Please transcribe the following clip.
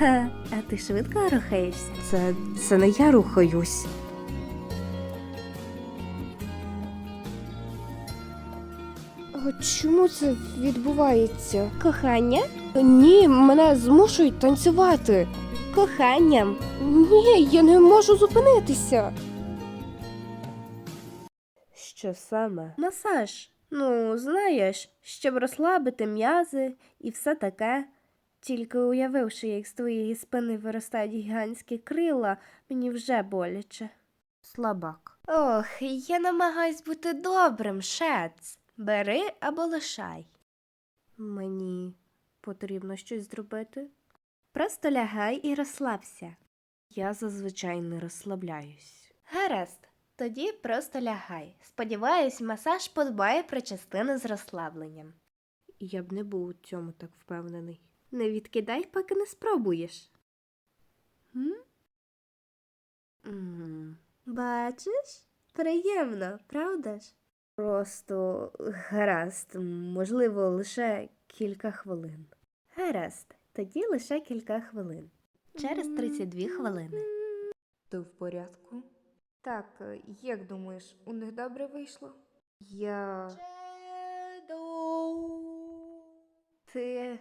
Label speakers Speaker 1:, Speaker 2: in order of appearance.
Speaker 1: Ха, а ти швидко рухаєшся?
Speaker 2: Це. це не я рухаюсь. А чому це відбувається?
Speaker 1: Кохання?
Speaker 2: Ні, мене змушують танцювати.
Speaker 1: Коханням.
Speaker 2: Ні, я не можу зупинитися. Що саме?
Speaker 1: Масаж. Ну, знаєш, щоб розслабити м'язи і все таке. Тільки уявивши, як з твоєї спини виростають гігантські крила, мені вже боляче.
Speaker 2: Слабак.
Speaker 1: Ох, я намагаюсь бути добрим, шец. Бери або лишай.
Speaker 2: Мені потрібно щось зробити.
Speaker 1: Просто лягай і розслабся.
Speaker 2: Я зазвичай не розслабляюсь.
Speaker 1: Гаразд, тоді просто лягай. Сподіваюсь, масаж подбає про частини з розслабленням.
Speaker 2: Я б не був у цьому так впевнений.
Speaker 1: Не відкидай, поки не спробуєш. М?
Speaker 2: М,
Speaker 1: Бачиш? Приємно, правда ж?
Speaker 2: Просто гаразд, можливо, лише кілька хвилин.
Speaker 1: Гаразд, тоді лише кілька хвилин. Через 32 хвилини.
Speaker 2: Ти в порядку? Так, як думаєш, у них добре вийшло? Я.
Speaker 1: Ти